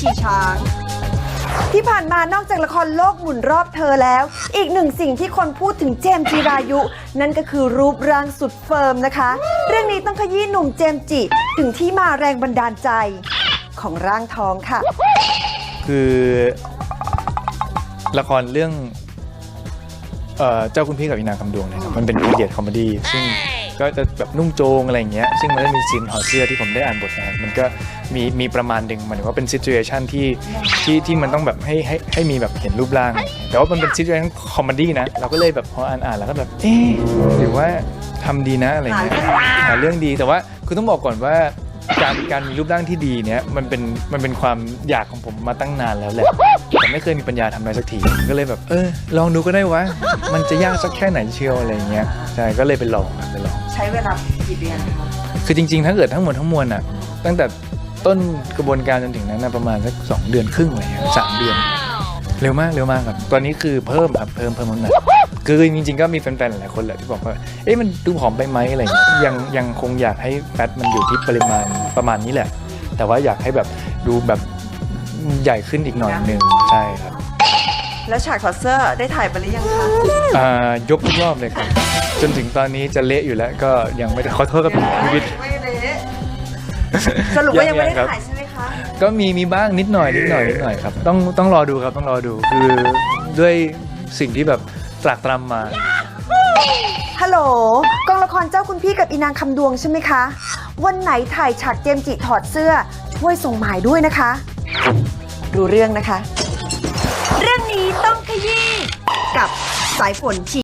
ขี่ช้าง ที่ผ่านมานอกจากละครโลกหมุนรอบเธอแล้ว อีกหนึ่งสิ่งที่คนพูดถึงเจมส์จีรายุ นั่นก็คือรูปร่างสุดเฟิร์มนะคะ เรื่องนี้ต้องขยี้หนุ่มเจมส์จิถึงที่มาแรงบันดาลใจของร่างทองค่ะ คือละครเรื่องเอ่อเจ้าคุณพี่กับอีนางคำดวงเนะครับมันเป็นพีเรียดคอมเมดี้ซึ่ง ก็จะแบบนุ่งโจงอะไรอย่างเงี้ยซึ่งมันก็มีซีนถอดเสื้อที่ผมได้อ่านบทนะครับมันก็มีมีประมาณหนึ่งหมายถึงว่าเป็นซิ t u เ t ชันที่ที่ที่มันต้องแบบให้ให้ให้มีแบบเห็นรูปร่างอะไรอย่างเงี้ยแต่ว่ามันเป็นซิ t u เ t ชันคอมเมดี้นะเราก็เลยแบบพออ่านอ่านแล้วก็แบบเอ๊ะหรือว่าทำดีนะอะไรอย่างเงี้ยหาเรื่องดีแต่ว่าคือต้องบอกก่อนว่า การการมีรูปร่างที่ดีเนี้ยมันเป็นมันเป็นความอยากของผมมาตั้งนานแล้วแหละแต่ไม่เคยมีปัญญาทำอะไรสักทีก็เลยแบบเออลองดูก็ได้วะมันจะยากสักแค่ไหนเชียวอะไรอย่างเงี้ยใช่ก็เลยไปลองครับไปลอง ใช้เวลากี่เดือนคะคือจริงๆถ้าเกิดทั้งหมดทั้งมวลอะตั้งแต่ต้นกระบวนการจนถึงนั้นนะประมาณสักสองเดือนครึ่งอะไรเงี้ยสามเดือน เร็วมากเร็วมากครับตอนนี้คือเพิ่มครับเพิ่มเพิ่มน้ำหนัก คือจริงๆก็มีแฟนๆหลายคนแหละที่บอกว่า เอ๊ะมันดูผอมไปไหมอะไรเงี้ยยังยังคงอยากให้แฟตมันอยู่ที่ปริมาณประมาณนี้แหละ แต่ว่าอยากให้แบบดูแบบใหญ่ขึ้นอีกหน่อยหนึ่งใช่ครับ แล้วฉากถอดเสื้อได้ถ่ายไปหรือยังคะ อ่ายกทุกรอบเลยครับ จนถึงตอนนี้จะเละอยู่แล้วก็ยังไม่ได้ขอโทษกับชีวิตไม่เละสรุปว่ายังไม่ได้ยังครับ ถ่ายใช่ไหมคะ ก็มีมีบ้างนิดหน่อยนิดหน่อยนิดหน่อยครับต้องต้องรอดูครับต้องรอดูคือด้วยสิ่งที่แบบ ตรากตรำมา ฮัลโหลกองละครเจ้าคุณพี่กับอีนางคำดวงใช่ไหมคะ วันไหนถ่ายฉากเจมส์จิถอดเสื้อ ช่วยส่งหมายด้วยนะคะ รู้เรื่องนะคะ เรื่องนี้ต้องขยี้กับสายฝนชี